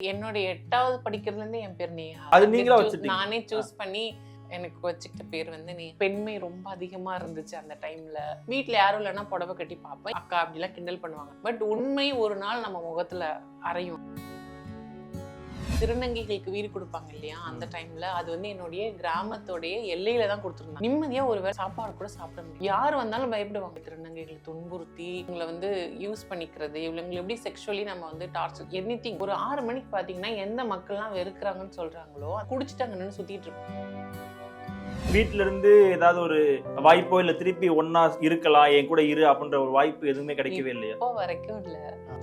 என்னுடைய எட்டாவது படிக்கிறதுல இருந்து என் பேர் நேஹா அது நீங்களா வச்சுட்டீங்க? நானே சூஸ் பண்ணி எனக்கு வச்சுக்கிட்ட பேர் வந்து நீ. பெண்மை ரொம்ப அதிகமா இருந்துச்சு அந்த டைம்ல வீட்ல யாரும் இல்லைன்னா புடவை கட்டி பார்ப்பேன். அக்கா அப்படிலாம் கிண்டல் பண்ணுவாங்க. பட் உண்மை ஒரு நாள் நம்ம முகத்துல அறையும் திருநங்கைகளுக்கு வீடு கொடுப்பாங்க இல்லையா? அந்த டைம்ல அது வந்து என்னுடைய கிராமத்தோடைய எல்லையில தான் கொடுத்துருந்தாங்க. நிம்மதியா ஒரு வேளை சாப்பாடு கூட சாப்பிட முடியும் யார் வந்தாலும் பயப்படுவாங்க. திருநங்கைகளை துன்புறுத்தி இவங்களை வந்து யூஸ் பண்ணிக்கிறது இவங்களை எப்படி செக்ஷுவலி நம்ம வந்து டார்ச்சர் எனி ஒரு ஆறு மணிக்கு பாத்தீங்கன்னா எந்த மக்கள்லாம் வெறுக்கிறாங்கன்னு சொல்றாங்களோ குடிச்சிட்டாங்கன்னு சுத்திட்டு இருப்பாங்க. வீட்ல இருந்து ஏதாவது ஒரு வாய்ப்போ இல்ல திருப்பி ஒன்னா இருக்கலாம் என் கூட இரு அப்படின்ற ஒரு வாய்ப்பு எதுவுமே கிடைக்கவே இல்லையா? அப்போ வரைக்கும் இல்ல.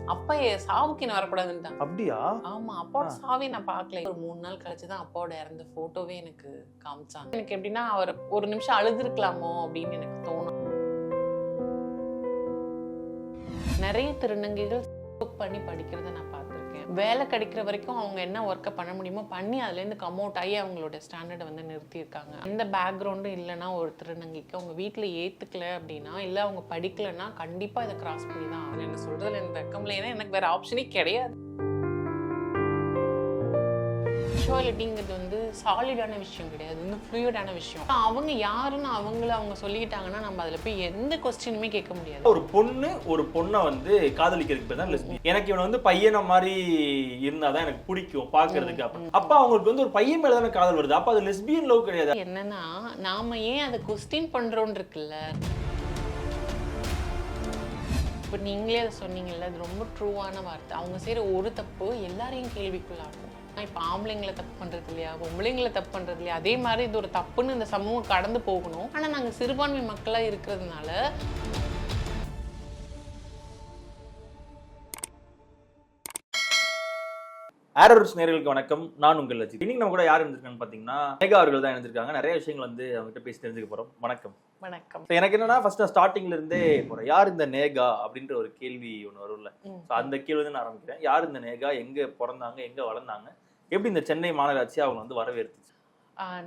அப்பா என் சாவுக்கு நான் வரக்கூடாதுன்ட்டான் அப்படியா? ஆமா அப்பாவோட. சாவே நான் பார்க்கல. ஒரு மூணு நாள் கழிச்சு தான் அப்பாவோட இறந்த போட்டோவே எனக்கு காமிச்சாங்க. எனக்கு எப்படின்னா அவர் ஒரு நிமிஷம் அழுதுருக்கலாமோ அப்படின்னு எனக்கு தோணும். நிறைய திருநங்கைகள் புக் பண்ணி படிக்கிறத நான் வேலை கிடைக்கிற வரைக்கும் அவங்க என்ன ஒர்க்கை பண்ண முடியுமோ பண்ணி அதுலேருந்து கம் அவுட் ஆகி அவங்களோட ஸ்டாண்டர்டை வந்து நிறுத்தியிருக்காங்க. எந்த பேக்ரவுண்டும் இல்லைன்னா ஒரு திருநங்கைக்கு அவங்க வீட்டில் ஏற்றுக்கல அப்படின்னா இல்லை அவங்க படிக்கலைன்னா கண்டிப்பாக இதை கிராஸ் பண்ணி தான் என்ன சொல்கிறதுல எனக்கு வெக்கம்ல ஏன்னா எனக்கு வேறு ஆப்ஷனே கிடையாது. செக்ஷுவாலிட்டிங்கிறது வந்து சாலிடான விஷயம் கிடையாது. வந்து ஃப்ளூயிடான விஷயம். அவங்க யாருன்னு அவங்கள அவங்க சொல்லிக்கிட்டாங்கன்னா நம்ம அதில் போய் எந்த கொஸ்டினுமே கேட்க முடியாது. ஒரு பொண்ணு ஒரு பொண்ணை வந்து காதலிக்கிறதுக்கு பேர் தான் லெஸ்பி எனக்கு இவன் வந்து பையனை மாதிரி இருந்தாதான் எனக்கு பிடிக்கும் பாக்குறதுக்கு. அப்ப அப்ப அவங்களுக்கு வந்து ஒரு பையன் மேல தானே காதல் வருது. அப்ப அது லெஸ்பியன் லவ் கிடையாது. என்னன்னா நாம ஏன் அதை கொஸ்டின் பண்றோம்னு இருக்குல்ல? இப்போ நீங்களே அதை சொன்னீங்கல்ல அது ரொம்ப ட்ரூவான வார்த்தை. அவங்க செய்கிற ஒரு தப்பு எல்லாரையும் கேள்விக்குள்ளாகும் இப்போ ஆம்பளைங்களை தப்பு பண்றது இல்லையா? பொம்பளைங்களை தப்பு பண்றது இல்லையா? அதே மாதிரி இது ஒரு தப்புன்னு இந்த சமூகம் கடந்து போகணும். ஆனா நாங்க சிறுபான்மை மக்களா இருக்கிறதுனால ஆரோஸ் நேர்களுக்கு வணக்கம். நான் உங்கள் லட்சி இன்னைக்கு நம்ம கூட யார் இருந்திருக்கான்னு பாத்தீங்கன்னா மேகா அவர்கள் தான் இருந்திருக்காங்க. நிறைய விஷயங்கள் வந்து அவங்ககிட்ட பேசி தெரிஞ்சுக்க போறோம். வணக்கம். வணக்கம். எனக்கு என்னன்னா ஃபர்ஸ்ட் ஸ்டார்டிங்ல இருந்தே போறேன் யார் இந்த நேகா அப்படின்ற ஒரு கேள்வி ஒன்று வரும்ல. So, அந்த கேள்வி வந்து நான் ஆரம்பிக்கிறேன். யார் இந்த நேகா எங்க பிறந்தாங்க? எங்க வளர்ந்தாங்க? எப்படி இந்த சென்னை மாநகராட்சி அவங்க வந்து வரவேற்றுச்சு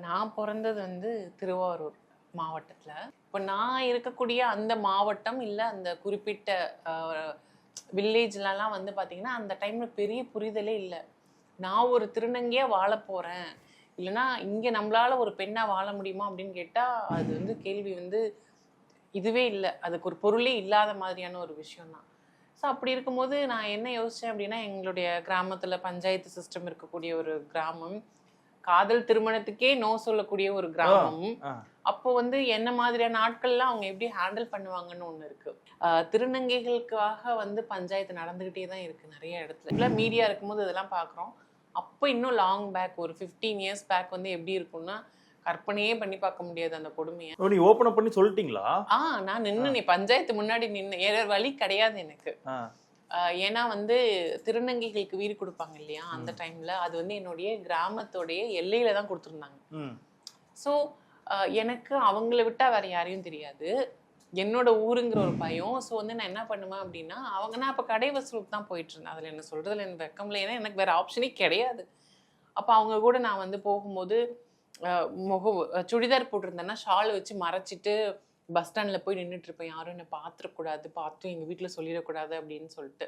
நான் பிறந்தது வந்து திருவாரூர் மாவட்டத்தில். இப்போ நான் இருக்கக்கூடிய அந்த மாவட்டம் இல்லை அந்த குறிப்பிட்ட வில்லேஜ்லலாம் வந்து பார்த்தீங்கன்னா அந்த டைமில் பெரிய புரிதலே இல்லை. நான் ஒரு திருநங்கையாக வாழ போகிறேன் இல்லைன்னா இங்கே நம்மளால் ஒரு பெண்ணாக வாழ முடியுமா அப்படின்னு கேட்டால் அது வந்து கேள்வி வந்து இதுவே இல்லை. அதுக்கு ஒரு பொருளே இல்லாத மாதிரியான ஒரு விஷயம் தான் ஸோ அப்படி இருக்கும்போது நான் என்ன யோசித்தேன் அப்படின்னா எங்களுடைய கிராமத்தில் பஞ்சாயத்து சிஸ்டம் இருக்கக்கூடிய ஒரு கிராமம். காதல் திருமணத்துக்கே நோ சொல்லக்கூடிய ஒரு கிராமம். அப்போ வந்து என்ன மாதிரியான ஆட்கள்லாம் அவங்க எப்படி ஹேண்டில் பண்ணுவாங்கன்னு ஒன்று இருக்கு. திருநங்கைகளுக்காக வந்து பஞ்சாயத்து நடந்துகிட்டே தான் இருக்கு நிறைய இடத்துல. மீடியா இருக்கும்போது இதெல்லாம் பார்க்குறோம் அப்போ இன்னும் லாங் பேக் ஒரு ஃபிஃப்டீன் இயர்ஸ் பேக் வந்து எப்படி இருக்கும்னா கற்பனையே பண்ணி பார்க்க முடியாது அந்த கொடுமையை. நீ ஓப்பன் பண்ணி சொல்லிட்டீங்களா? ஆ நான் நின்று நீ பஞ்சாயத்து முன்னாடி நின்று வேற வழி கிடையாது எனக்கு. ஏன்னா வந்து திருநங்கைகளுக்கு வீடு கொடுப்பாங்க இல்லையா அந்த டைம்ல அது வந்து என்னுடைய கிராமத்தோடைய எல்லையில தான் கொடுத்துருந்தாங்க. ஸோ எனக்கு அவங்கள விட்டா வேற யாரையும் தெரியாது. என்னோட ஊருங்கிற ஒரு பயம். ஸோ வந்து நான் என்ன பண்ணுவேன் அப்படின்னா அவங்க நான் அப்போ கடை வசூலுக்கு தான் போயிட்டு இருந்தேன். அதில் என்ன சொல்றதுல எனக்கு வெக்கம்ல ஏன்னா எனக்கு வேற ஆப்ஷனே கிடையாது. அப்போ அவங்க கூட நான் வந்து போகும்போது முக சுடிதார் போட்டிருந்தேன்னா ஷால் வச்சு மறைச்சிட்டு பஸ் ஸ்டாண்டில் போய் நின்றுட்டு இருப்பேன் யாரும் என்னை பார்த்துடக்கூடாது பார்த்து எங்கள் வீட்டில் சொல்லிடக்கூடாது அப்படின்னு சொல்லிட்டு.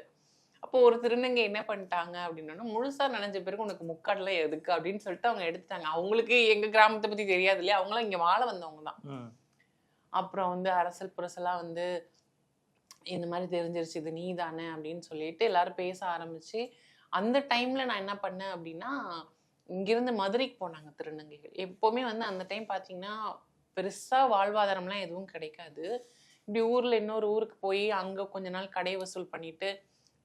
அப்போ ஒரு திருநங்கை என்ன பண்ணிட்டாங்க அப்படின்னா முழுசா நனைஞ்ச பிறகு உனக்கு முக்காடெல்லாம் எதுக்கு? அப்படின்னு சொல்லிட்டு அவங்க எடுத்துட்டாங்க. அவங்களுக்கு எங்க கிராமத்தை பத்தி தெரியாது இல்லையா? அவங்களாம் இங்க வாழ வந்தவங்க தான். அப்புறம் வந்து அரசல் புரசலா வந்து இந்த மாதிரி தெரிஞ்சிருச்சு இது நீ தானே அப்படின்னு சொல்லிட்டு எல்லாரும் பேச ஆரம்பிச்சு அந்த டைம்ல நான் என்ன பண்ணேன் அப்படின்னா இங்கிருந்து மதுரைக்கு போனாங்க திருநங்கைகள். எப்போவுமே வந்து அந்த டைம் பார்த்தீங்கன்னா பெருசாக வாழ்வாதாரம்லாம் எதுவும் கிடைக்காது. இப்படி ஊரில் இன்னொரு ஊருக்கு போய் அங்கே கொஞ்ச நாள் கடை வசூல் பண்ணிட்டு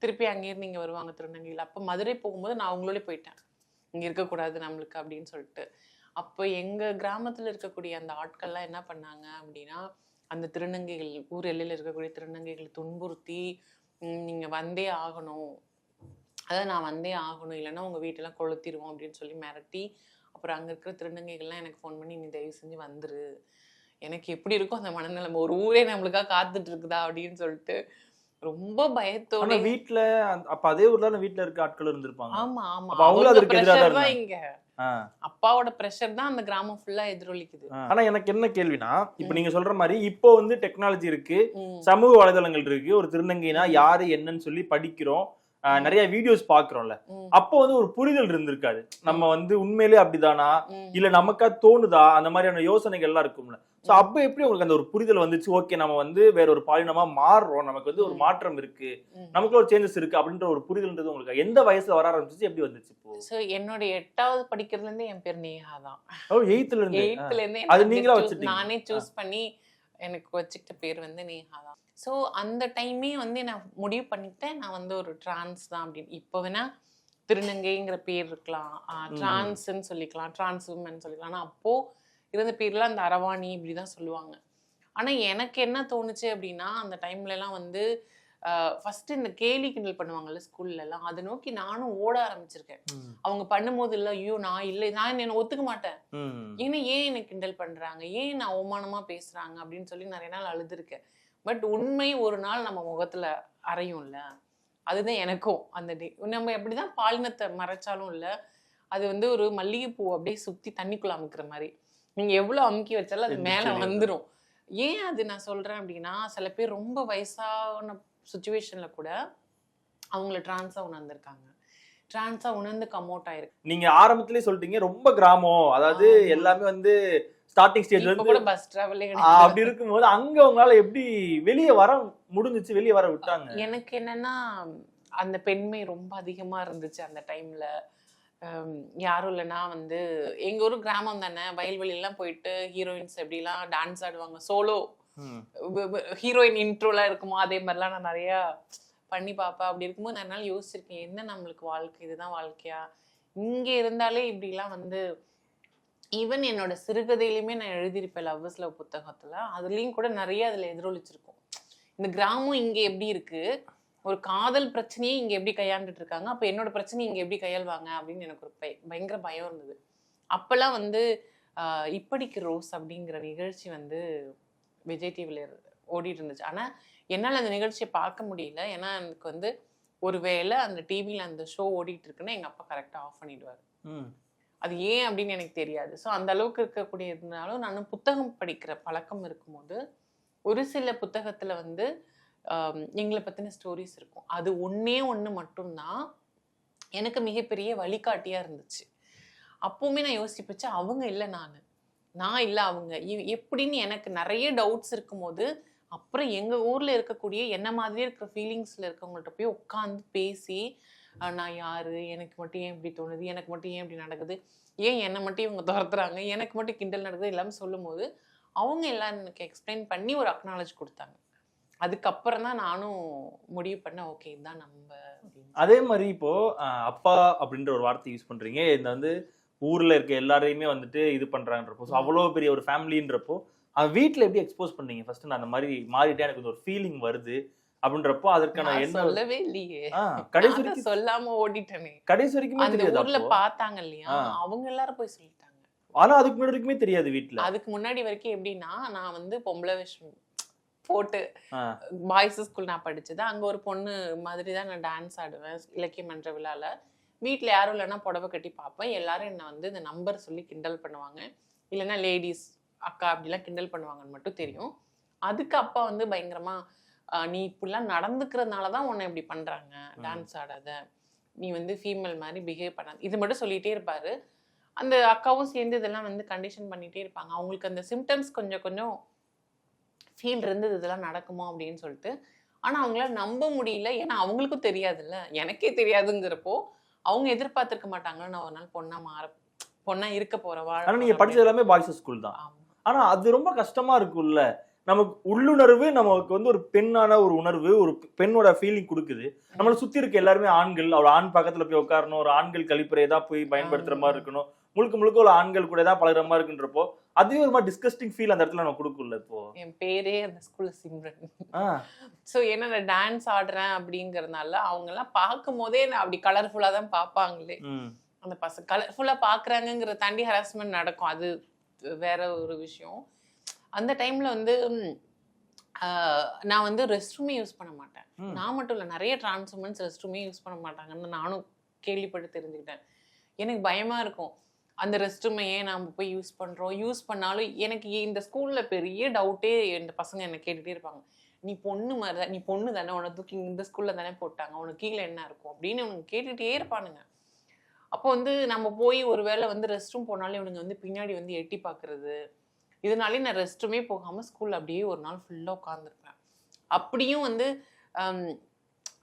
திருப்பி அங்கேருந்து இங்கே வருவாங்க திருநங்கைகள். அப்போ மதுரை போகும்போது நான் அவங்களோட போயிட்டேன். இங்கே இருக்கக்கூடாது நம்மளுக்கு அப்படின்னு சொல்லிட்டு. அப்போ எங்கள் கிராமத்தில் இருக்கக்கூடிய அந்த ஆட்கள்லாம் என்ன பண்ணாங்க அப்படின்னா அந்த திருநங்கைகள் ஊர் எல்லையில் இருக்கக்கூடிய திருநங்கைகளை துன்புறுத்தி நீங்கள் வந்தே ஆகணும். அதான் நான் வந்தே ஆகணும். இல்லைன்னா உங்கள் வீட்டெல்லாம் கொளுத்திடுவோம் அப்படின்னு சொல்லி மிரட்டி அப்புறம் அங்கே இருக்கிற திருநங்கைகள்லாம் எனக்கு ஃபோன் பண்ணி நீ தயவு செஞ்சு வந்துரு. எனக்கு எப்படி இருக்கும் அந்த மனநிலைமை ஒரு ஊரே நம்மளுக்காக காத்துட்டு இருக்குதா அப்படின்னு சொல்லிட்டு ரொம்ப பயத்தோட வீட்ல அப்ப அதே ஊர்ல வீட்ல இருக்க ஆட்கள் இருந்திருப்பாங்க. ஆமா ஆமா. அவங்களும் தான். இங்க. அப்பாவோட பிரஷர் தான் அந்த கிராமம் ஃபுல்லா எதிரொலிக்குது. ஆனா எனக்கு என்ன கேள்வினா இப்ப நீங்க சொல்ற மாதிரி இப்போ வந்து டெக்னாலஜி இருக்கு. சமூக வலைதளங்கள் இருக்கு ஒரு திருநங்கைனா யாரு என்னன்னு சொல்லி படிக்கிறோம். நிறைய வீடியோஸ் பாக்குறோம்ல அப்போ வந்து ஒரு புரிதல் இருந்திருக்காது. நம்ம வந்து உண்மையிலே அப்படிதானா. இல்ல நமக்கா தோணுதா? அந்த மாதிரியான யோசனைகள் எல்லாம் இருக்கும்ல. சோ அப்ப எப்படி உங்களுக்கு அந்த ஒரு புரிதல் வந்துச்சு? ஓகே நம்ம வந்து வேற ஒரு பாலினமா மாறுறோம். நமக்கு வந்து ஒரு. மாற்றம் இருக்கு. ம். நமக்குள்ள ஒரு சேஞ்சஸ் இருக்கு அப்படின்ற ஒரு புரிதல்ன்றது உங்களுக்கு எந்த வயசுல வர ஆரம்பிச்சிச்சு? எப்படி வந்துச்சு இப்போ? என்னோட எட்டாவது படிக்கிறதுல இருந்து என் பேர் நேஹா தான். ஓ எயித்துல இருந்து. எயித்துல இருந்து அது நீங்களா வச்சுட்டீங்க? நானே சூஸ் பண்ணி எனக்கு வச்சுக்கிட்ட பேர் வந்து நேஹா தான். ஸோ அந்த டைமே வந்து நான் முடிவு பண்ணிட்டேன் நான் வந்து ஒரு டிரான்ஸ் தான் அப்படின்னு. இப்போ வேணா திருநங்கைங்கிற பேர் இருக்கலாம். டிரான்ஸ்ன்னு சொல்லிக்கலாம். டிரான்ஸ் உமன் சொல்லிக்கலாம். ஆனால் அப்போ இருந்த பேர்ல அந்த அரவாணி இப்படி தான் சொல்லுவாங்க. ஆனா எனக்கு என்ன தோணுச்சு அப்படின்னா அந்த டைம்ல எல்லாம் வந்து ஃபர்ஸ்ட் இந்த கேலி கிண்டல் பண்ணுவாங்கல்ல ஸ்கூல்ல எல்லாம் அதை நோக்கி நானும் ஓட ஆரம்பிச்சிருக்கேன். அவங்க பண்ணும்போது இல்ல ஐயோ நான் இல்லை நான் என்ன ஒத்துக்க மாட்டேன். ஏன்னா ஏன் என்னை கிண்டல் பண்றாங்க? ஏன் நான் அவமானமா பேசுறாங்க? அப்படின்னு சொல்லி நிறைய நாள் அழுதுருக்கேன். பட் உண்மை ஒரு நாள் நம்ம முகத்துல அறையும்ல அதுதான் எனக்கும் அந்த டே நம்ம எப்படிதான் பாலினத்தை மறைச்சாலும் இல்ல அது வந்து ஒரு மல்லிகைப்பூ அப்படியே சுத்தி தண்ணிக்குள்ள அமுக்குற மாதிரி. நீங்க எவ்வளவு அமுக்கி வச்சாலும் அது மேல வந்துரும். ஏன் அது நான் சொல்றேன் அப்படின்னா சில பேர் ரொம்ப வயசான சுச்சுவேஷன்ல கூட அவங்கள டிரான்ஸா உணர்ந்திருக்காங்க. டிரான்ஸா உணர்ந்து கம் அவுட் ஆயிருக்கு. நீங்க ஆரம்பத்திலே சொல்லிட்டீங்க ரொம்ப கிராமம். அதாவது. எல்லாமே வந்து ஸ்டார்டிங் ஸ்டேஜ்ல இருந்து அப்படி இருக்கும்போது அங்க உங்களால எப்படி வெளியே வர முடிஞ்சுச்சு? வெளியே வர விட்டாங்க. எனக்கு என்னன்னா அந்த பெண்மை ரொம்ப அதிகமா இருந்துச்சு அந்த டைம்ல யாரும் இல்லைன்னா வந்து எங்க ஊர் கிராமம் தானே. வயல்வெளியெல்லாம் போயிட்டு ஹீரோயின்ஸ் எப்படிலாம் டான்ஸ் ஆடுவாங்க? சோலோ. ஹீரோயின் இன்ட்ரோலாம் இருக்குமோ? அதே மாதிரிலாம் நான் நிறைய பண்ணி பார்ப்பேன். அப்படி இருக்கும்போது நான் என்னால் யோசிச்சிருக்கேன் என்ன நம்மளுக்கு வாழ்க்கை? இதுதான் வாழ்க்கையா? இங்க இருந்தாலே இப்படிலாம் வந்து ஈவன் என்னோட சிறுகதையிலுமே நான் எழுதியிருப்பேன் லவ்வர்ஸ் லவ் புத்தகத்துல. அதுலயும் கூட நிறைய அதுல எதிரொலிச்சிருக்கும். இந்த கிராமம் இங்க எப்படி இருக்கு? ஒரு காதல் பிரச்சனையே இங்க எப்படி கையாண்டுட்டு இருக்காங்க? அப்ப என்னோட பிரச்சனையை இங்க எப்படி கையாள்வாங்க? அப்படின்னு எனக்கு ஒரு பய- பயங்கர பயம் இருந்தது. அப்பெல்லாம் வந்து இப்படிக்கு ரோஸ் அப்படிங்கிற நிகழ்ச்சி வந்து விஜய் டிவில ஓடிட்டு இருந்துச்சு. ஆனா என்னால் அந்த நிகழ்ச்சியை பார்க்க முடியல. ஏன்னா எனக்கு வந்து ஒருவேளை அந்த டிவியில் அந்த ஷோ ஓடிட்டு இருக்குன்னா எங்க அப்பா கரெக்டாக ஆஃப் பண்ணிடுவார். ம். அது ஏன் அப்படின்னு எனக்கு தெரியாது. ஸோ அந்த அளவுக்கு இருக்கக்கூடிய இருந்தாலும் நான் புத்தகம் படிக்கிற பழக்கம் இருக்கும்போது ஒரு சில புத்தகத்தில் வந்து எங்களை பற்றின ஸ்டோரிஸ் இருக்கும். அது ஒன்றே ஒன்று மட்டும்தான் எனக்கு மிகப்பெரிய வழிகாட்டியாக இருந்துச்சு. அப்போவுமே நான் யோசிப்பிச்சு அவங்க இல்லை நான். நான் இல்லை அவங்க. எப்படின்னு எனக்கு நிறைய டவுட்ஸ் இருக்கும்போது அப்புறம் எங்கள் ஊரில் இருக்கக்கூடிய என்ன மாதிரியே இருக்கிற ஃபீலிங்ஸில் இருக்கவங்கள்ட்ட போய் உட்காந்து பேசி நான் யாரு? எனக்கு மட்டும் ஏன் இப்படி தோணுது? எனக்கு மட்டும் ஏன் இப்படி நடக்குது? ஏன் என்னை மட்டும் இவங்க துரத்துறாங்க? எனக்கு மட்டும் கிண்டல் நடக்குது? எல்லாமே சொல்லும்போது அவங்க எல்லாம் எனக்கு எக்ஸ்பிளைன் பண்ணி ஒரு அக்னாலஜ் கொடுத்தாங்க. அதுக்கப்புறம் தான் நானும் முடிவு பண்ணேன் ஓகே இதுதான் நம்ம. அதே மாதிரி இப்போ அப்பா அப்படின்ற ஒரு வார்த்தை யூஸ் பண்றீங்க. இந்த வந்து ஊர்ல இருக்க எல்லாரையுமே வந்துட்டு இது பண்றாங்கன்றப்போ ஸோ அவ்வளோ பெரிய ஒரு ஃபேமிலின்றப்போ அவன் வீட்ல எப்படி எக்ஸ்போஸ் பண்ணீங்க? ஃபர்ஸ்ட் நான் அந்த மாதிரி மாறிட்டேன் எனக்கு ஒரு ஃபீலிங் வருது. அப்படின்றப்போ அதற்கான என்ன சொல்லவே இல்லையே. கடைசி வரைக்கும் சொல்லாம ஓடிட்டேனே கடைசி வரைக்குமே அந்த ஊர்ல. பார்த்தாங்க இல்லையா. அவங்க எல்லாரும் போய் சொல்லிட்டாங்க. ஆனா அதுக்கு முன்னாடி வரைக்குமே தெரியாது வீட்ல. அதுக்கு முன்னாடி வரைக்கும் எப்படின்னா நான் வந்து பொம்பளை விஷயம் போட்டு. பாய்ஸ் ஸ்கூல் நான் படிச்சது. அங்க ஒரு பொண்ணு மாதிரி தான் நான் டான்ஸ் ஆடுவேன் இலக்கிய மன்ற விழால. வீட்ல யாரும் இல்லைன்னா புடவை கட்டி பார்ப்பேன். எல்லாரும் என்னை வந்து இந்த நம்பர் சொல்லி கிண்டல் பண்ணுவாங்க. இல்லைன்னா லேடிஸ் அக்கா அப்படிலாம் கிண்டல் பண்ணுவாங்கன்னு மட்டும் தெரியும். அதுக்கு அப்பா வந்து பயங்கரமா நீ இப்படிலாம் நடந்துக்கிறதுனால தான் உன்னை இப்படி பண்றாங்க. டான்ஸ் ஆடாத. நீ வந்து ஃபீமேல் மாதிரி பிஹேவ் பண்ணாத. இது மட்டும் சொல்லிட்டே இருப்பாரு. அந்த அக்காவும் சேர்ந்து இதெல்லாம் வந்து கண்டிஷன் பண்ணிட்டே இருப்பாங்க. அவங்களுக்கு அந்த சிம்டம்ஸ் கொஞ்சம் கொஞ்சம் ஃபீல் இருந்தது இதெல்லாம் நடக்குமோ? அப்படின்னு சொல்லிட்டு. ஆனா அவங்களால நம்ப முடியல. ஏன்னா அவங்களுக்கும் தெரியாதுல்ல. எனக்கே தெரியாதுங்கிறப்போ அவங்க எதிர்பார்த்திருக்க மாட்டாங்களா நான் ஒரு நாள் பொண்ணா மாற பொண்ணா இருக்க போற வாழ ஆனா நீங்க போறேன் படிச்சது எல்லாமே பாய்ஸ் ஸ்கூல் தான். ஆமா. ஆனா அது ரொம்ப கஷ்டமா இருக்கும்ல. நமக்கு உள்ளுணர்வு நமக்கு வந்து ஒரு பெண்ணான ஒரு உணர்வு ஒரு பெண்ணோட ஃபீலிங் கொடுக்குது. நம்மள சுத்தி இருக்க எல்லாருமே ஆண்கள். ஒரு ஆண் பக்கத்துல போய் உட்காரணும். ஒரு ஆண்கள் கழிப்பறையை தான் போய் பயன்படுத்துற மாதிரி இருக்கணும். முழுக்க முழுக்க ஒரு ஆண்கள் கூட தான் பழகுற மாதிரி இருக்குன்றப்போ அதுவே ஒரு மாதிரி டிஸ்கஸ்டிங் ஃபீல் அந்த இடத்துல நம்ம கொடுக்கும்ல இப்போ. என் பேரே அந்த ஸ்கூல்ல சிம்ரன். ஸோ ஏன்னா நான் டான்ஸ் ஆடுறேன் அப்படிங்கறதுனால அவங்க எல்லாம் பார்க்கும் போதே நான் அப்படி கலர்ஃபுல்லா தான் பார்ப்பாங்களே. அந்த பசங்க கலர்ஃபுல்லா பாக்குறாங்கங்கிற தாண்டி ஹராஸ்மெண்ட் நடக்கும். அது வேற ஒரு விஷயம். அந்த டைம்ல வந்து நான் வந்து ரெஸ்ட் ரூமே யூஸ் பண்ண மாட்டேன். நான் மட்டும் இல்லை நிறைய டிரான்ஸ்மெண்ட்ஸ் ரெஸ்ட் ரூமே யூஸ் பண்ண மாட்டாங்கன்னு நானும் கேள்விப்பட்டு தெரிஞ்சுக்கிட்டேன். எனக்கு பயமா இருக்கும். அந்த ரெஸ்ட் ரூமை ஏன் நாம போய் யூஸ் பண்றோம்? யூஸ் பண்ணாலும் எனக்கு இந்த ஸ்கூல்ல பெரிய டவுட்டே இந்த பசங்க என்ன கேட்டுட்டே இருப்பாங்க. நீ பொண்ணு மாதிரி தான் நீ பொண்ணு தானே உன தூக்கி இந்த ஸ்கூல்ல தானே போட்டாங்க உனக்கு கீழே என்ன இருக்கும்? அப்படின்னு இவனுங்க கேட்டுட்டே இருப்பானுங்க. அப்போ வந்து நம்ம போய் ஒரு வேளை வந்து ரெஸ்ட் ரூம் போனாலும் இவனுங்க வந்து பின்னாடி வந்து எட்டி பார்க்கறது இதனாலே நான் ரெஸ்ட்டுமே போகாமல் ஸ்கூலில் அப்படியே ஒரு நாள் ஃபுல்லாக உட்காந்துருப்பேன் அப்படியும் வந்து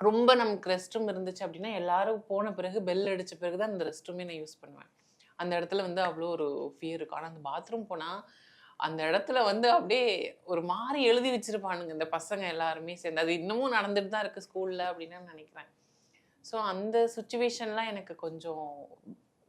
ரொம்ப நமக்கு ரெஸ்ட் ரூம் இருந்துச்சு அப்படின்னா எல்லாரும் போன பிறகு பெல் அடித்த பிறகு தான் அந்த ரெஸ்ட் ரூமே நான் யூஸ் பண்ணுவேன். அந்த இடத்துல வந்து அவ்வளோ ஒரு ஃபியர் இருக்கும். ஆனால் அந்த பாத்ரூம் போனால் அந்த இடத்துல வந்து அப்படியே ஒரு மாதிரி எழுதி வச்சிருப்பானுங்க இந்த பசங்க எல்லாருமே சேர்ந்து. அது இன்னமும் நடந்துட்டு தான் இருக்குது ஸ்கூலில் அப்படின்னு நினைக்கிறேன். ஸோ அந்த சுச்சுவேஷன்லாம் எனக்கு கொஞ்சம்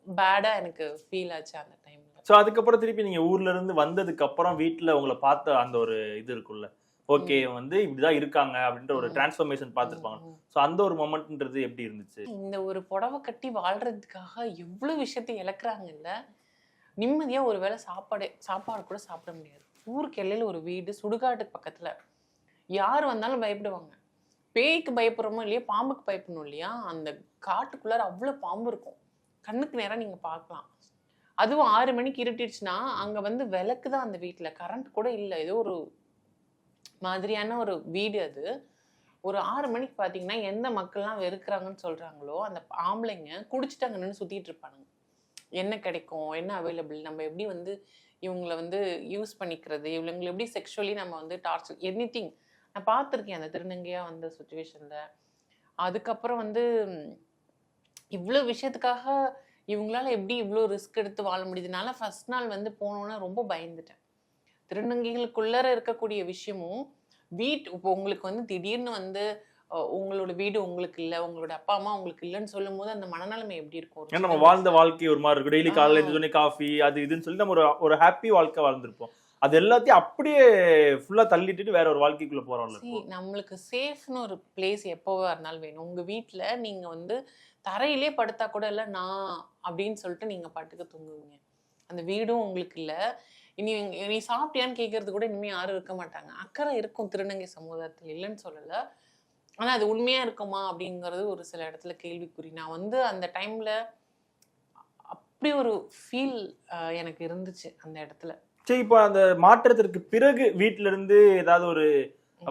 பேடாக எனக்கு ஃபீல் ஆச்சு அந்த டைம் சோ அதுக்கப்புறம் திருப்பி நீங்க ஊர்ல இருந்து வந்ததுக்கு அப்புறம் வீட்டுல உங்களை பார்த்த அந்த ஒரு இது இருக்குல்ல ஓகே வந்து இப்படிதான் இருக்காங்க அப்படின்ற ஒரு. டிரான்ஸ்ஃபர்மேஷன் பார்த்திருப்பாங்க. சோ அந்த ஒரு மொமெண்ட்ன்றது எப்படி இருந்துச்சு? இந்த ஒரு புடவை கட்டி வாழ்றதுக்காக எவ்வளவு விஷயத்தை இழக்குறாங்கல்ல. நிம்மதியா ஒரு வேளை சாப்பாடு சாப்பாடு கூட சாப்பிட முடியாது. ஊருக்கு எல்லையில ஒரு வீடு சுடுகாட்டுக்கு பக்கத்துல. யார் வந்தாலும் பயப்படுவாங்க. பேய்க்கு பயப்படுறோமோ இல்லையா பாம்புக்கு பயப்படணும் இல்லையா? அந்த காட்டுக்குள்ளார அவ்வளவு பாம்பு இருக்கும். கண்ணுக்கு நேரா நீங்க பார்க்கலாம். அதுவும் ஆறு மணிக்கு இருட்டிடுச்சுன்னா அங்கே வந்து விளக்கு தான் அந்த வீட்டில் கரண்ட் கூட இல்லை. ஏதோ ஒரு மாதிரியான ஒரு வீடு அது. ஒரு ஆறு மணிக்கு பார்த்தீங்கன்னா எந்த மக்கள்லாம் வெறுக்கிறாங்கன்னு சொல்கிறாங்களோ அந்த ஆம்பளைங்க குடிச்சிட்டாங்க நின்று சுற்றிட்டு இருப்பானுங்க. என்ன கிடைக்கும்? என்ன அவைலபிள் நம்ம எப்படி வந்து இவங்களை வந்து யூஸ் பண்ணிக்கிறது? இவங்களை எப்படி செக்ஷுவலி நம்ம வந்து டார்ச்சர் எனி திங் நான் பார்த்துருக்கேன் அந்த திருநங்கையாக வந்த சுச்சுவேஷனில் அதுக்கப்புறம் வந்து இவ்வளோ விஷயத்துக்காக இவங்களால எப்படி இவ்வளோ ரிஸ்க் எடுத்து வாழ முடியுதுனால ஃபர்ஸ்ட் நாள் வந்து போனோன்னே ரொம்ப பயந்துட்டேன். திருநங்கைகளுக்குள்ளார இருக்கக்கூடிய விஷயமும் வீட் இப்போ உங்களுக்கு வந்து திடீர்னு வந்து உங்களோட வீடு உங்களுக்கு இல்லை உங்களோட அப்பா அம்மா உங்களுக்கு இல்லைன்னு சொல்லும் போது அந்த மனநிலைமை எப்படி இருக்கும்? நம்ம வாழ்ந்த வாழ்க்கை ஒரு மாதிரி இருக்கும். டெய்லி காலையில. எழுந்தோடனே காஃபி அது இதுன்னு சொல்லி நம்ம ஒரு ஒரு ஹாப்பி வாழ்க்கை வாழ்ந்திருப்போம். அது எல்லாத்தையும் அப்படியே ஃபுல்லா தள்ளிட்டு வேற ஒரு வாழ்க்கைக்குள்ள இப்போ. நம்மளுக்கு சேஃப்னு ஒரு பிளேஸ் எப்போவா இருந்தாலும் வேணும். உங்க வீட்ல நீங்க வந்து தரையிலே படுத்தா கூட இல்லை நான் அப்படின்னு சொல்லிட்டு நீங்கள் பாட்டுக்கு தூங்குவீங்க. அந்த வீடும் உங்களுக்கு இல்லை. இனி நீ சாப்பிட்டியான்னு கேட்கறது கூட இனிமேல் யாரும் இருக்க மாட்டாங்க. அக்கறை இருக்கும் திருநங்கை சமுதாயத்தில் இல்லைன்னு சொல்லலை. ஆனால் அது உண்மையாக இருக்குமா அப்படிங்கிறது ஒரு சில இடத்துல கேள்விக்குறி. நான் வந்து அந்த டைமில் அப்படி ஒரு ஃபீல் எனக்கு இருந்துச்சு அந்த இடத்துல. சரி இப்போ அந்த மாற்றத்திற்கு பிறகு வீட்ல இருந்து ஏதாவது ஒரு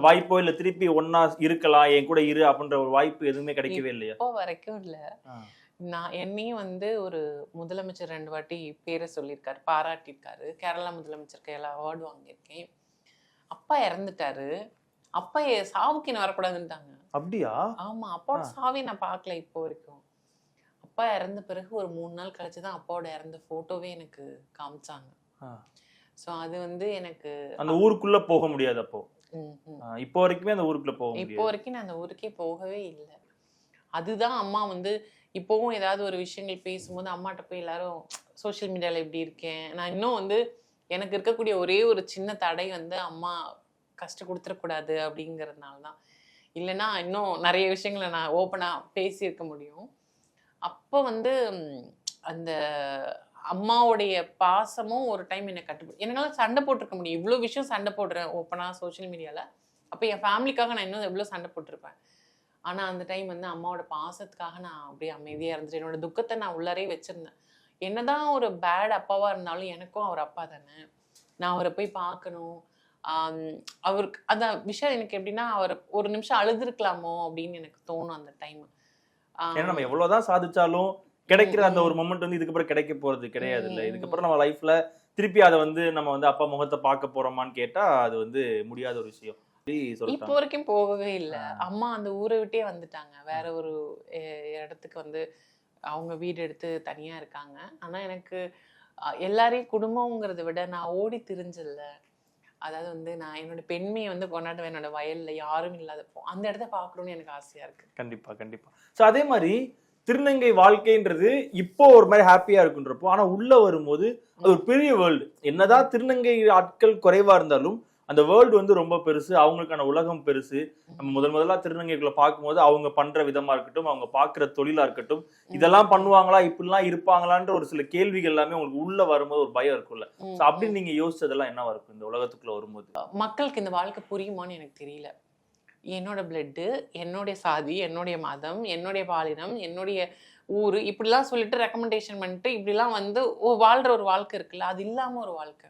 வாய்ப்போ இல்ல திருப்பி ஒன்னா இருக்கலாம் என் கூட இரு அப்படின்ற ஒரு வாய்ப்பு எதுவுமே கிடைக்கவே இல்லையா? இப்போ வரைக்கும் இல்ல. நான் என்னையும் வந்து ஒரு முதலமைச்சர் ரெண்டு வாட்டி பேரை சொல்லியிருக்காரு பாராட்டியிருக்காரு. கேரளா முதலமைச்சருக்கு எல்லா அவார்டு வாங்கியிருக்கேன். அப்பா இறந்துட்டாரு. அப்பா சாவுக்கு என்ன வரக்கூடாதுன்ட்டாங்க. அப்படியா? ஆமா அப்பாவோட. சாவே நான் பார்க்கல இப்போ வரைக்கும். அப்பா இறந்த பிறகு ஒரு மூணு நாள் கழிச்சு தான் அப்பாவோட இறந்த போட்டோவே எனக்கு காமிச்சாங்க. ஸோ அது வந்து எனக்கு அந்த ஊருக்குள்ள போக முடியாது அப்போ? இப்போ வரைக்குமே அந்த ஊருக்குள்ள போக இப்போ வரைக்கும் நான் அந்த ஊருக்கே போகவே இல்லை. அதுதான் அம்மா வந்து இப்போவும் ஏதாவது ஒரு விஷயங்கள் பேசும்போது அம்மாட்ட போய் எல்லாரும் சோஷியல் மீடியால எப்படி இருக்கேன். நான் இன்னும் வந்து எனக்கு இருக்கக்கூடிய ஒரே ஒரு சின்ன தடை வந்து அம்மா கஷ்டம் கொடுத்துடக்கூடாது அப்படிங்கிறதுனால தான். இல்லைன்னா இன்னும் நிறைய விஷயங்களை நான் ஓப்பனாக பேசியிருக்க முடியும். அப்போ வந்து அந்த அம்மாவுடைய பாசமும் ஒரு டைம் என்னை கட்டுப்படு என்னால சண்டை போட்டிருக்க முடியும். இவ்வளோ விஷயம் சண்டை போடுறேன் ஓப்பனாக சோஷியல் மீடியாவில் அப்போ என் ஃபேமிலிக்காக நான் இன்னும் எவ்வளோ சண்டை போட்டிருப்பேன்? ஆனால் அந்த டைம் வந்து அம்மாவோட பாசத்துக்காக நான் அப்படியே அமைதியாக இருந்துட்டு என்னோட துக்கத்தை நான் உள்ளாரே வச்சிருந்தேன். என்னதான் ஒரு பேட் அப்பாவா இருந்தாலும் எனக்கும் அவர் அப்பா தானே. நான் அவரை போய் பார்க்கணும். அவருக்கு அந்த விஷயம் எனக்கு எப்படின்னா அவர் ஒரு நிமிஷம் அழுதுருக்கலாமோ அப்படின்னு எனக்கு தோணும் அந்த டைம் ஏன்னா நம்ம எவ்வளவுதான் சாதிச்சாலும் கிடைக்கிற அந்த ஒரு மொமெண்ட் வந்து இதுக்கப்புறம் கிடைக்க போறது கிடையாது இல்ல இதுக்கப்புறம் நம்ம லைஃப்ல திருப்பி அதை வந்து நம்ம வந்து அப்பா முகத்தை பார்க்க போறோமான்னு கேட்டா அது வந்து முடியாத ஒரு விஷயம். இப்போ வரைக்கும் போகவே இல்லை. அம்மா அந்த ஊரை விட்டே வந்துட்டாங்க. வேற ஒரு இடத்துக்கு வந்து அவங்க வீடு எடுத்து தனியா இருக்காங்க. ஆனா எனக்கு எல்லாரையும் குடும்பங்கிறத விட நான் ஓடி திரிஞ்சல அதாவது வந்து நான் என்னோட பெண்மையை வந்து கொண்டாடுவேன். என்னோட வயல்ல யாரும் இல்லாதப்போ அந்த இடத்த பார்க்கணும்னு எனக்கு ஆசையா இருக்கு. கண்டிப்பா கண்டிப்பா. சோ அதே மாதிரி திருநங்கை வாழ்க்கைன்றது இப்போ ஒரு மாதிரி ஹாப்பியா இருக்குன்றப்போ ஆனா உள்ள வரும்போது அது ஒரு பெரிய வேர்ல்டு என்னதான் திருநங்கை ஆட்கள் குறைவா இருந்தாலும் அந்த வேர்ல்டு வந்து ரொம்ப பெருசு அவங்களுக்கான உலகம் பெருசு. நம்ம முதல் முதலா திருநங்கைகளை பார்க்கும்போது அவங்க பண்ற விதமா இருக்கட்டும் அவங்க பார்க்குற தொழிலா இருக்கட்டும் இதெல்லாம் பண்ணுவாங்களா இப்படிலாம் இருப்பாங்களான்ற ஒரு சில கேள்விகள் எல்லாமே உங்களுக்கு உள்ள வரும்போது ஒரு பயம் இருக்கும்ல. ம், So அப்படி நீங்க யோசிச்சதெல்லாம் என்னவா இருக்கும் இந்த உலகத்துக்குள்ள வரும்போது? மக்களுக்கு இந்த வாழ்க்கை புரியுமான்னு எனக்கு தெரியல. என்னோட பிளட்டு என்னுடைய சாதி என்னுடைய மதம் என்னுடைய பாலினம் என்னுடைய ஊர் இப்படிலாம் சொல்லிட்டு ரெக்கமெண்டேஷன் பண்ணிட்டு இப்படிலாம் வந்து ஓ வாழ்கிற ஒரு வாழ்க்கை இருக்குல்ல அது இல்லாமல் ஒரு வாழ்க்கை.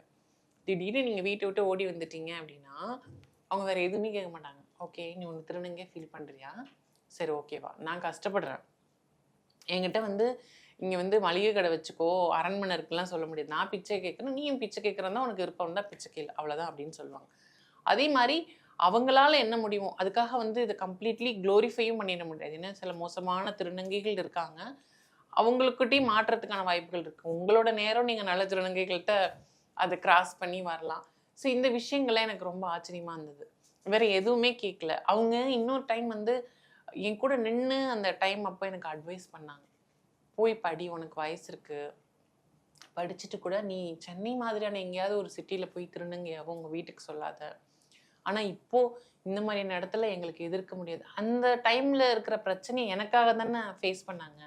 திடீர்னு நீங்கள் வீட்டை விட்டு ஓடி வந்துட்டீங்க அப்படின்னா அவங்க வேறு எதுவுமே கேட்க மாட்டாங்க. ஓகே நீ ஒன்று திருநங்க ஃபீல் பண்ணுறியா சரி ஓகேவா நான் கஷ்டப்படுறேன். என்கிட்ட வந்து இங்கே வந்து மளிகை கடை வச்சுக்கோ அரண்மனை இருக்குலாம் சொல்ல முடியாது. நான் பிச்சை கேட்குறேன் நீயும் பிச்சை கேட்குறதா உனக்கு விருப்பம் தான் பிச்சை கேள் அவ்வளோதான் அப்படின்னு சொல்லுவாங்க. அதே மாதிரி அவங்களால என்ன முடியுமோ அதுக்காக வந்து இதை கம்ப்ளீட்லி க்ளோரிஃபையும் பண்ணிட முடியாது. ஏன்னா சில மோசமான திருநங்கைகள் இருக்காங்க. அவங்களுக்கிட்டையும் மாற்றத்துக்கான வாய்ப்புகள் இருக்கு. உங்களோட நேரம் நீங்கள் நல்ல திருநங்கைகள்கிட்ட அதை கிராஸ் பண்ணி வரலாம். ஸோ இந்த விஷயங்கள்லாம் எனக்கு ரொம்ப ஆச்சரியமா இருந்தது. வேற எதுவுமே கேட்கல. அவங்க இன்னொரு டைம் வந்து என் கூட நின்று அந்த டைம் அப்போ எனக்கு அட்வைஸ் பண்ணாங்க. போய் படி உனக்கு வயசு இருக்கு. படிச்சுட்டு கூட நீ சென்னை மாதிரியான எங்கேயாவது ஒரு சிட்டியில் போய் திருநங்கையாவோ உங்கள் வீட்டுக்கு சொல்லாத. ஆனால் இப்போ இந்த மாதிரியான இடத்துல எங்களுக்கு எதிர்க்க முடியாது. அந்த டைமில் இருக்கிற பிரச்சனையை எனக்காக தானே ஃபேஸ் பண்ணாங்க.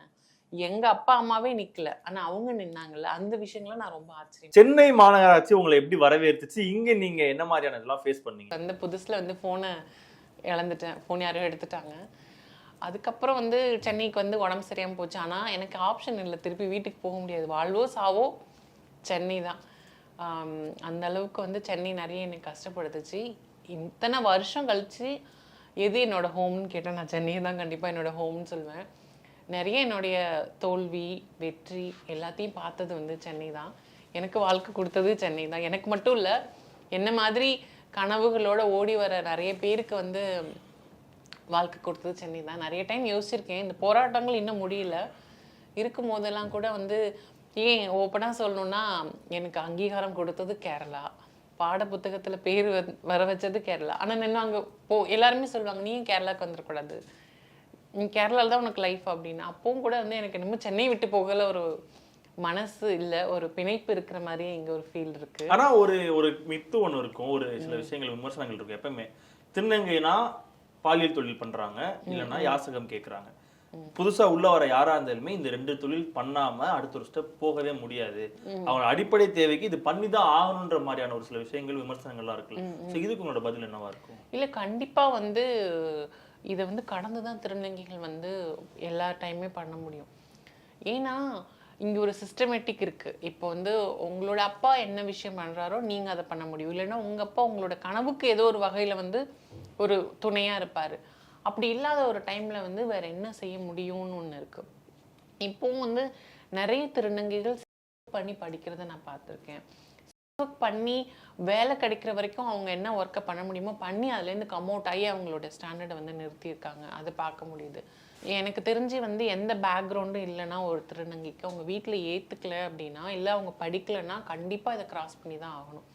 எங்கள் அப்பா அம்மாவே நிற்கல ஆனால் அவங்க நின்னாங்கல்ல. அந்த விஷயங்களை நான் ரொம்ப ஆச்சரியம். சென்னை மாநகராட்சி உங்களை எப்படி வரவேற்றுச்சு இங்க நீங்க என்ன மாதிரியான இதெல்லாம் ஃபேஸ் பண்ணீங்க? அந்த புதுசில் வந்து ஃபோனை இழந்துட்டேன். ஃபோன் யாரையோ எடுத்துட்டாங்க. அதுக்கப்புறம் வந்து சென்னைக்கு வந்து உடம்பு சரியாமல் போச்சு. ஆனால் எனக்கு ஆப்ஷன் இல்லை. திருப்பி வீட்டுக்கு போக முடியாது. வாழ்வோ சாவோ சென்னை தான். அந்த அளவுக்கு வந்து சென்னை நிறைய எனக்கு கஷ்டப்படுத்துச்சு. இத்தனை வருஷம் கழிச்சு எது என்னோட ஹோம்னு கேட்டால் நான் சென்னை தான் கண்டிப்பாக என்னோட ஹோம்னு சொல்லுவேன் நிறைய என்னுடைய தோல்வி வெற்றி எல்லாத்தையும் பார்த்தது வந்து சென்னை தான். எனக்கு வாழ்க்கை கொடுத்தது சென்னை தான். எனக்கு மட்டும் இல்லை என்ன மாதிரி கனவுகளோட ஓடி வர நிறைய பேருக்கு வந்து வாழ்க்கை கொடுத்தது சென்னை தான். நிறைய டைம் யோசிச்சிருக்கேன். இந்த போராட்டங்கள் இன்னும் முடியல. இருக்கும் போதெல்லாம் கூட வந்து ஏன் ஓப்பனாக சொல்லணுன்னா எனக்கு அங்கீகாரம் கொடுத்தது கேரளா. பாட புத்தகத்தில் பேர் வர வச்சது கேரளா. ஆனால் நின்று அங்கே போ எல்லாருமே சொல்லுவாங்க நீயும் கேரளாக்கு வந்துடக்கூடாது நீ கேரளால தான் உனக்கு லைஃப் அப்படின்னு. அப்பவும் கூட வந்து எனக்கு இன்னமும் சென்னை விட்டு போகல ஒரு மனசு இல்லை ஒரு பிணைப்பு இருக்கிற மாதிரியே இங்கே ஒரு ஃபீல் இருக்கு. ஆனா ஒரு ஒரு மித்து ஒண்ணு இருக்கும். ஒரு சில விஷயங்கள் விமர்சனங்கள் இருக்கும் எப்பவுமே. திருநங்கைனா பாலியல் தொழில் பண்றாங்க. இல்லைன்னா யாசகம் கேக்குறாங்க. புதுசா உள்ள வர யாரா இருந்தாலுமே இந்த ரெண்டு தொழில் பண்ணாம அடுத்த ஒரு ஸ்டெப் போகவே முடியாது. அவங்க அடிப்படை தேவைக்கு இது பண்ணி தான் ஆகணுன்ற மாதிரியான ஒரு சில விஷயங்கள் விமர்சனங்கள்லாம் இருக்குல்ல. So இதுக்கு உங்களோட பதில் என்னவா இருக்கும்? இல்லை கண்டிப்பாக வந்து இதை வந்து கடந்து தான் திருநங்கைகள் வந்து எல்லா டைமே பண்ண முடியும். ஏன்னா இங்கே ஒரு சிஸ்டமேட்டிக் இருக்குது இப்போ வந்து உங்களோட அப்பா என்ன விஷயம் பண்ணுறாரோ நீங்கள் அதை பண்ண முடியும். இல்லைன்னா உங்கள் அப்பா உங்களோட கனவுக்கு ஏதோ ஒரு வகையில் வந்து ஒரு துணையாக இருப்பார். அப்படி இல்லாத ஒரு டைமில் வந்து வேறு என்ன செய்ய முடியும்னு ஒன்று இருக்குது இப்போவும் வந்து நிறைய திருநங்கைகள் பண்ணி படிக்கிறத நான் பார்த்துருக்கேன். ஒர்க் பண்ணி வேலை கிடைக்கிற வரைக்கும் அவங்க என்ன ஒர்க்கை பண்ண முடியுமோ பண்ணி அதுலேருந்து கம் அவுட் ஆகி அவங்களோட ஸ்டாண்டர்டை வந்து நிறுத்தியிருக்காங்க. அது பார்க்க முடியுது. எனக்கு தெரிஞ்சு வந்து எந்த பேக்ரவுண்டும் இல்லைன்னா ஒரு திருநங்கைக்கு அவங்க வீட்டில் ஏற்றுக்கல அப்படின்னா இல்லை அவங்க படிக்கலைன்னா கண்டிப்பாக இதை கிராஸ் பண்ணி தான் ஆகணும்.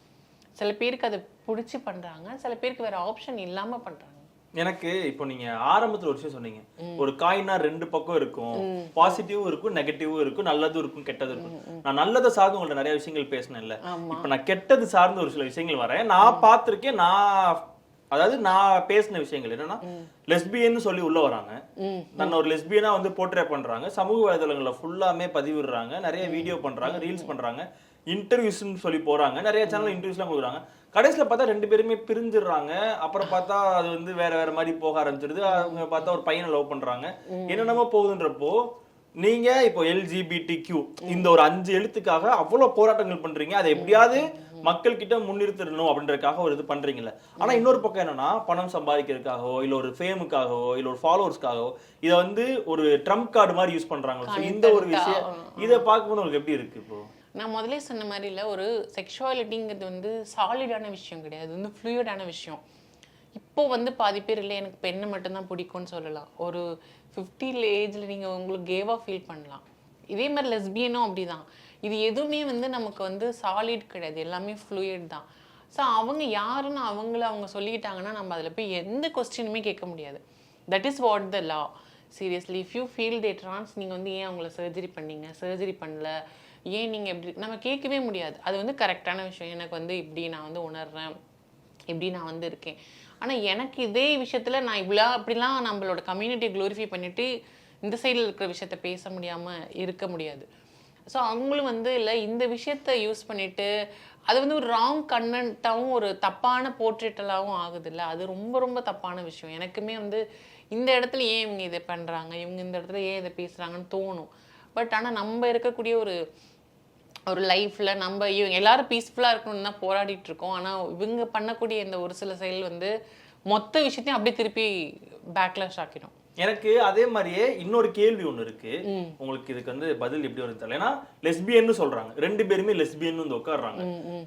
சில பேருக்கு அதை பிடிச்சி பண்ணுறாங்க சில பேருக்கு வேறு ஆப்ஷன் இல்லாமல் பண்ணுறாங்க எனக்கு இப்போ நீங்க ஆரம்பத்துல ஒரு விஷயம் சொன்னீங்க. ஒரு காயினா ரெண்டு பக்கம் இருக்கும். பாசிட்டிவும் இருக்கும் நெகட்டிவும் இருக்கும் நல்லதும் இருக்கும் கெட்டதும் இருக்கும். நான் நல்லதை சார்ந்து உங்கள்ட்ட நிறைய விஷயங்கள் பேசினேன்ல. இப்ப நான் கெட்டது சார்ந்த ஒரு சில விஷயங்கள் வரேன். நான் பார்த்திருக்கேன் நான் அதாவது நான் பேசின விஷயங்கள் என்னன்னா லெஸ்பியன்னு சொல்லி உள்ள வராங்க. தன்னை ஒரு லெஸ்பியனா வந்து போர்ட்ரே பண்றாங்க. சமூக வலைதளங்கள்ல ஃபுல்லாமே பதிவிடுறாங்க. நிறைய வீடியோ பண்றாங்க ரீல்ஸ் பண்றாங்க. இன்டர்வியூஸ்னு சொல்லி போறாங்க. நிறைய சேனல் இன்டர்வியூஸ்லாம் கொடுக்குறாங்க. கடைசியில பார்த்தா ரெண்டு பேருமே பிரிஞ்சிடுறாங்க. அப்புறம் பார்த்தா அது வந்து வேற வேற மாதிரி போக ஆரம்பிச்சிடுது அவங்க பார்த்தா ஒரு பையனை லவ் பண்றாங்க. என்னென்னமோ போகுதுன்றப்போ நீங்க இப்போ எல்ஜிபிடி கியூ இந்த ஒரு அஞ்சு எழுத்துக்காக அவ்வளவு போராட்டங்கள் பண்றீங்க. அதை எப்படியாவது மக்கள் கிட்ட முன்னிறுத்திடணும் அப்படின்றதுக்காக ஒரு இது பண்றீங்கல்ல. ஆனா இன்னொரு பக்கம் என்னன்னா பணம் சம்பாதிக்கிறதுக்காகவோ இல்ல ஒரு ஃபேமுக்காகவோ இல்ல ஒரு ஃபாலோவர்ஸ்க்காகவோ இதை வந்து ஒரு ட்ரம்ப் கார்டு மாதிரி யூஸ் பண்றாங்க இந்த ஒரு விஷயம் இதை பார்க்கும்போது உங்களுக்கு எப்படி இருக்கு இப்போ? நான் முதல்ல சொன்ன மாதிரி இல்லை ஒரு செக்ஷுவாலிட்டிங்கிறது வந்து சாலிடான விஷயம் கிடையாது. வந்து ஃப்ளூயிடான விஷயம். இப்போ வந்து பாதி பேர் இல்லை எனக்கு பெண்ணை மட்டும்தான் பிடிக்கும்னு சொல்லலாம். ஒரு ஃபிஃப்டியில் ஏஜில் நீங்கள் உங்களுக்கு கேவாக ஃபீல் பண்ணலாம். இதே மாதிரி லெஸ்பியனும் அப்படிதான். இது எதுவுமே வந்து நமக்கு வந்து சாலிட் கிடையாது. எல்லாமே ஃப்ளூயிட் தான். ஸோ அவங்க யாருன்னு அவங்கள அவங்க சொல்லிக்கிட்டாங்கன்னா நம்ம அதில் போய் எந்த கொஸ்டினுமே கேட்க முடியாது. That is what the law seriously if you feel they trans நீங்கள் வந்து ஏன் அவங்கள சர்ஜரி பண்ணீங்க? சர்ஜரி பண்ணல. ஏன் நீங்கள் எப்படி நம்ம கேட்கவே முடியாது. அது வந்து கரெக்டான விஷயம். எனக்கு வந்து இப்படி நான் வந்து உணர்றேன். இப்படி நான் வந்து இருக்கேன். ஆனால் எனக்கு இதே விஷயத்தில் நான் இவ்வளோ அப்படிலாம் நம்மளோட கம்யூனிட்டியை க்ளோரிஃபை பண்ணிவிட்டு இந்த சைடில் இருக்கிற விஷயத்த பேச முடியாமல் இருக்க முடியாது. ஸோ அவங்களும் வந்து இல்லை இந்த விஷயத்த யூஸ் பண்ணிட்டு அது வந்து ஒரு ராங் கண்ணன்ட்டாகவும் ஒரு தப்பான போர்ட்ரேட்டலாகவும் ஆகுது இல்லை அது ரொம்ப ரொம்ப தப்பான விஷயம். எனக்குமே வந்து இந்த இடத்துல ஏன் இவங்க இதை பண்ணுறாங்க இவங்க இந்த இடத்துல ஏன் இதை பேசுகிறாங்கன்னு தோணும். பட் ஆனால் நம்ம இருக்கக்கூடிய ஒரு ஒரு லைஃப்பில் நம்ம இவங்க எல்லாரும் பீஸ்ஃபுல்லாக இருக்கணும்னு தான் போராடிட்டு இருக்கோம். ஆனால் இவங்க பண்ணக்கூடிய இந்த ஒரு சில செயல் வந்து மொத்த விஷயத்தையும் அப்படியே திருப்பி பேக்லாஷ் ஆக்கிடும். எனக்கு அதே மாதிரியே இன்னொரு கேள்வி ஒண்ணு இருக்கு. உங்களுக்கு இதுக்கு வந்து பதில் எப்படி வருது தெரியல. ஏன்னா லெஸ்பியன்னு சொல்றாங்க. ரெண்டு பேருமே லெஸ்பியன் வந்து உட்காடுறாங்க.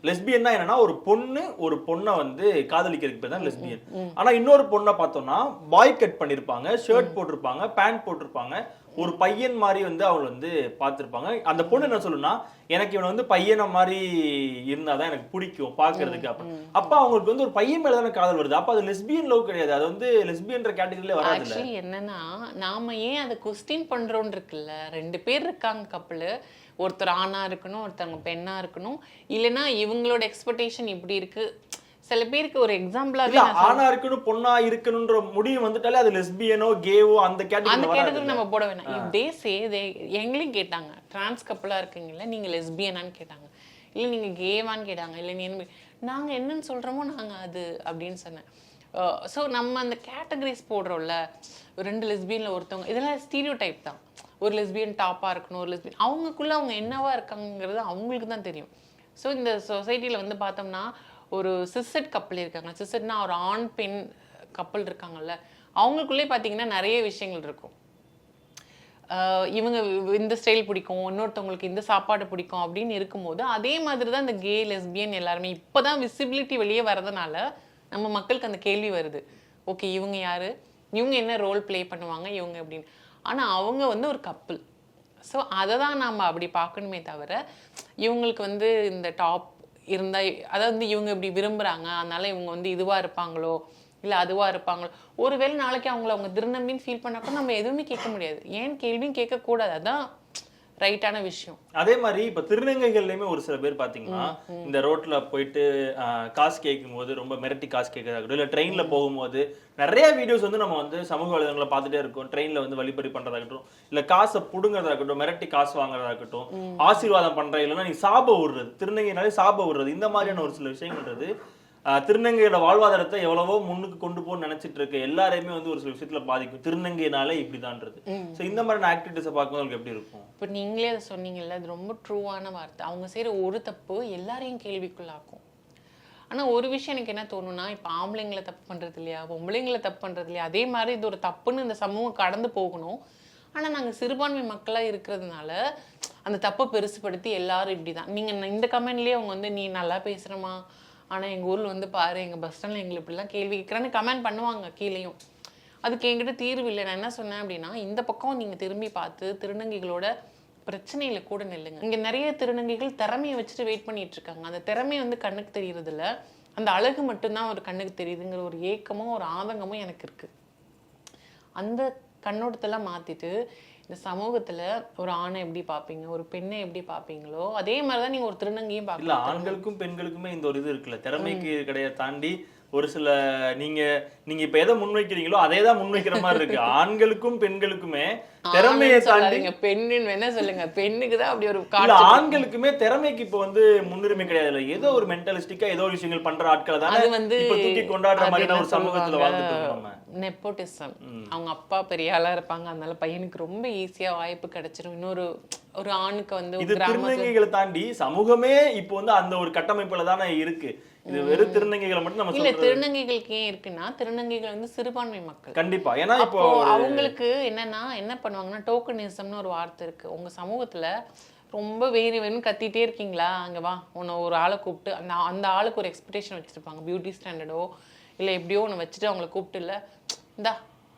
லெஸ்பியன்னா என்னன்னா ஒரு பொண்ணு ஒரு பொண்ணை வந்து காதலிக்கிறதுக்கு பேர் தான் லெஸ்பியன் ஆனா இன்னொரு பொண்ணை பார்த்தோம்னா பாய் கட் பண்ணிருப்பாங்க ஷர்ட் போட்டிருப்பாங்க பேண்ட் போட்டிருப்பாங்க. ஒரு பையன் மாதிரி வந்து அவள் வந்து பார்த்திருப்பாங்க. அந்த பொண்ணு என்ன சொல்லுன்னா எனக்கு இவன் வந்து பையனை மாதிரி இருந்தாதான் எனக்கு பிடிக்கும் பாக்குறதுக்கு அப்ப அப்ப அவங்களுக்கு வந்து ஒரு பையன் மேல தானே காதல் வருது. அப்ப அது லெஸ்பியன் லவ் கிடையாது. அது வந்து லெஸ்பியன்ற கேட்டகரியில ஆக்சுவலி என்னன்னா நாம ஏன் அதை கொஸ்டின் பண்றோம்னு இருக்குல்ல? ரெண்டு பேர் இருக்காங்க கப்பல் ஒருத்தர் ஆணா இருக்கணும் ஒருத்தவங்க பெண்ணா இருக்கணும். இல்லைன்னா இவங்களோட எக்ஸ்பெக்டேஷன் இப்படி இருக்கு. சில பேருக்கு ஒரு எக்ஸாம்பிளாவே ஆணா இருக்கணும் பொண்ணா இருக்கணும்ன்ற முடிவு வந்துட்டாலே அது லெஸ்பியனோ கேவோ அந்த அந்த கேட்டகரியில கேட்டகரி நம்ம போட வேணாம். இஃப் தே சே தே எங்களையும் கேட்டாங்க டிரான்ஸ் கப்பலா இருக்கீங்கல்ல நீங்க லெஸ்பியனான்னு கேட்டாங்க. இல்ல நீங்க கேவான்னு கேட்டாங்க இல்ல நீ என்ன நாங்க என்னன்னு சொல்றோமோ நாங்க அது அப்படின்னு சொன்னேன். ஸோ நம்ம அந்த கேட்டகரிஸ் போடுறோம்ல ரெண்டு லெஸ்பியன்ல ஒருத்தவங்க இதெல்லாம் ஸ்டீரியோ டைப் தான். ஒரு லெஸ்பியன் டாப்பா இருக்கணும் ஒரு லெஸ்பியன் அவங்களுக்குள்ள அவங்க என்னவா இருக்காங்கிறது அவங்களுக்கு தான் தெரியும். ஸோ இந்த சொசைட்டில வந்து பார்த்தோம்னா ஒரு சிஸ்டட் கப்பல் இருக்காங்க. சிஸ்டட்னா ஒரு ஆண் பெண் கப்பல் இருக்காங்கல்ல அவங்களுக்குள்ளே பார்த்தீங்கன்னா நிறைய விஷயங்கள் இருக்கும். இவங்க இந்த ஸ்டைல் பிடிக்கும் இன்னொருத்தவங்களுக்கு இந்த சாப்பாடு பிடிக்கும் அப்படின்னு இருக்கும்போது அதே மாதிரி தான் இந்த கே லெஸ்பியன் எல்லாருமே இப்போ தான் விசிபிலிட்டி வெளியே வரதுனால நம்ம மக்களுக்கு அந்த கேள்வி வருது. ஓகே இவங்க யார்? இவங்க என்ன ரோல் ப்ளே பண்ணுவாங்க? இவங்க அப்படின்னு. ஆனால் அவங்க வந்து ஒரு கப்பல் ஸோ அதை தான் நாம் அப்படி பார்க்கணுமே தவிர இவங்களுக்கு வந்து இந்த டாப் இருந்தால் அதாவது வந்து இவங்க இப்படி விரும்புகிறாங்க அதனால இவங்க வந்து இதுவாக இருப்பாங்களோ இல்லை அதுவாக இருப்பாங்களோ ஒருவேளை நாளைக்கு அவங்கள அவங்க திருநம்பின்னு ஃபீல் பண்ணா கூட நம்ம எதுவுமே கேட்க முடியாது. ஏன் கேள்வியும் கேட்கக்கூடாது. அதான் ரைட்டான விஷயம். அதே மாதிரி இப்ப திருநங்கைகள்லயுமே ஒரு சில பேர் பாத்தீங்கன்னா இந்த ரோட்ல போயிட்டு காசு கேட்கும் போது ரொம்ப மிரட்டி காசு கேட்கறதாகட்டும் இல்ல ட்ரெயின்ல போகும்போது நிறைய வீடியோஸ் வந்து நம்ம வந்து சமூக வலைதளங்களை பார்த்துட்டே இருக்கோம். ட்ரெயின்ல வந்து வழிபறி பண்றதாகட்டும் இல்ல காசை புடுங்கறதாகட்டும் மிரட்டி காசு வாங்குறதாகட்டும் ஆசீர்வாதம் பண்ற இல்லைன்னா நீ சாப விடுறது திருநங்கைனாலே சாப விடுறது இந்த மாதிரியான ஒரு சில விஷயங்கள்ன்றது திருநங்கையோட வாழ்வாதாரத்தை எவ்வளவோ முன்னுக்கு கொண்டு போகணும்னு நினைச்சிட்டு இருக்க எல்லாரையுமே வந்து ஒரு சில விஷயத்துல பாதிக்கும். திருநங்கைனாலே இப்படிதான்றது. சோ இந்த மாதிரியான ஆக்டிவிட்டிஸை பார்க்கும்போது எப்படி இருக்கும்? இப்போ நீங்களே அதை சொன்னீங்கல்ல அது ரொம்ப ட்ரூவான வார்த்தை. அவங்க செய்கிற ஒரு தப்பு எல்லாரையும் கேள்விக்குள்ளாக்கும். ஆனா ஒரு விஷயம் எனக்கு என்ன தோணும்னா இப்போ ஆம்பளைங்களை தப்பு பண்றது இல்லையா? பொம்பளைங்களை தப்பு பண்றது இல்லையா? அதே மாதிரி இது ஒரு தப்புன்னு இந்த சமூகம் கடந்து போகணும். ஆனா நாங்க சிறுபான்மை மக்களா இருக்கிறதுனால அந்த தப்பை பெருசுபடுத்தி எல்லாரும் இப்படிதான். நீங்க இந்த கமெண்ட்லயே அவங்க வந்து நீ நல்லா பேசுறமா ஆனால் எங்கள் ஊரில் வந்து பாரு எங்கள் பஸ் ஸ்டாண்டில் எங்களை இப்படிலாம் கேள்வி கேட்குறான்னு கமெண்ட் பண்ணுவாங்க கீழேயும். அதுக்கு என்கிட்ட தீர்வு இல்லை. நான் என்ன சொன்னேன் அப்படின்னா இந்த பக்கம் நீங்கள் திரும்பி பார்த்து திருநங்கைகளோட பிரச்சனையில் கூட நில்லுங்க. இங்கே நிறைய திருநங்கைகள் திறமையை வச்சுட்டு வெயிட் பண்ணிட்டு இருக்காங்க. அந்த திறமை வந்து கண்ணுக்கு தெரியறதில்ல. அந்த அழகு மட்டும்தான் ஒரு கண்ணுக்கு தெரியுதுங்கிற ஒரு ஏக்கமும் ஒரு ஆதங்கமும் எனக்கு இருக்குது அந்த கண்ணோட்டத்தெல்லாம் மாத்திட்டு இந்த சமூகத்துல ஒரு ஆணை எப்படி பார்ப்பீங்க ஒரு பெண்ணை எப்படி பார்ப்பீங்களோ அதே மாதிரிதான் நீங்க ஒரு திருநங்கையும் பார்க்கலாம் ஆண்களுக்கும் பெண்களுக்குமே இந்த ஒரு இது இருக்குல்ல. திறமைக்கு கிடையாது தாண்டி ஒரு சில நீங்க நீங்க இப்ப எதை முன்வைக்கிறீங்களோ அதே தான் முன்வைக்கிற மாதிரி இருக்கு. ஆண்களுக்கும் பெண்களுக்குமே திறமையை தாண்டி பெண்ணுன்னு வேணா சொல்லுங்க. பெண்ணுக்கு தான் அப்படி ஒரு ஆண்களுக்குமே திறமைக்கு இப்ப வந்து முன்னுரிமை கிடையாது ஏதோ ஒரு மென்டலிஸ்டிக்கா ஏதோ ஒரு விஷயங்கள் பண்ற ஆட்களை தானே வந்து தூக்கி கொண்டாடுற மாதிரியான என்ன ஒரு சமூகத்துல? வாழ்ந்துட்டு நெப்போட்டிசம் அவங்க அப்பா பெரிய ஆளா இருப்பாங்க. அதனால பையனுக்கு ரொம்ப ஈஸியா வாய்ப்பு கிடைச்சிரும். இன்னொரு ஒரு ஆணுக்கு வந்து இது திருநங்கைகளை தாண்டி சமூகமே இப்போ வந்து அந்த ஒரு கட்டமைப்புல தானே இருக்கு. இது வெறும் திருநங்கைகளை மட்டும் நம்ம இல்ல திருநங்கைகளுக்கு ஏன் இருக்குன்னா திருநங்கைகள் வந்து சிறுபான்மை மக்கள். கண்டிப்பா. ஏன்னா இப்போ அவங்களுக்கு என்னன்னா என்ன பண்ணுவாங்கன்னா டோக்கனிசம்னு ஒரு வார்த்தை இருக்கு. உங்க சமூகத்துல ரொம்ப வேறு வேணும்னு கத்திட்டே இருக்கீங்களா? அங்க வா உன்னை ஒரு ஆளை கூப்பிட்டு அந்த அந்த ஆளுக்கு ஒரு எக்ஸ்பெக்டேஷன் வச்சிருப்பாங்க பியூட்டி ஸ்டாண்டர்டோ இல்ல எப்படியோ ஒன்று வச்சுட்டு அவங்கள கூப்பிட்டு இல்ல. இந்தா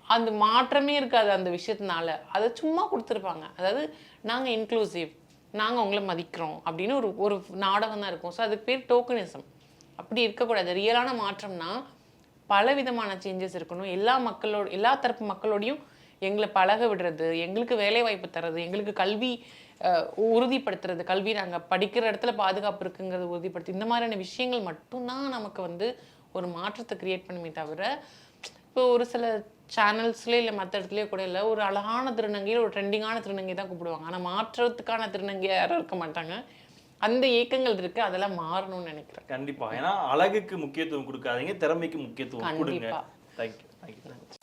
அந்த மாற்றமே இருக்காது அந்த விஷயத்தினால. அதை சும்மா கொடுத்துருப்பாங்க. அதாவது நாங்க இன்க்ளூசிவ் நாங்க உங்களை மதிக்கிறோம் அப்படின்னு ஒரு ஒரு நாடகம் தான் இருக்கும். ஸோ அதுக்கு பேர் டோக்கனிசம் அப்படி இருக்கக்கூடாது. ரியலான மாற்றம்னா பல விதமான சேஞ்சஸ் இருக்கணும். எல்லா மக்களோட எல்லா தரப்பு மக்களோடையும் எங்களை பழக விடுறது எங்களுக்கு வேலை வாய்ப்பு தர்றது எங்களுக்கு கல்வி உறுதிப்படுத்துறது கல்வி நாங்கள் படிக்கிற இடத்துல பாதுகாப்பு இருக்குங்கிறது உறுதிப்படுத்தி இந்த மாதிரியான விஷயங்கள் மட்டும்தான் நமக்கு வந்து ஒரு மாற்றத்தை கிரியேட் பண்ணுமே தவிர இப்போ ஒரு சில சேனல்ஸ்லேயே இல்லை மற்ற இடத்துலையோ கூட இல்லை ஒரு அழகான திருநங்கையில் ஒரு ட்ரெண்டிங்கான திருநங்கை தான் கூப்பிடுவாங்க. ஆனால் மாற்றத்துக்கான திருநங்கை யாரும் இருக்க மாட்டாங்க. அந்த ஏக்கங்கள் இருக்கு அதெல்லாம் மாறணும்னு நினைக்கிறேன். கண்டிப்பா. ஏன்னா அழகுக்கு முக்கியத்துவம் கொடுக்காதீங்க திறமைக்கு முக்கியத்துவம் கொடுங்க. Thank you thank you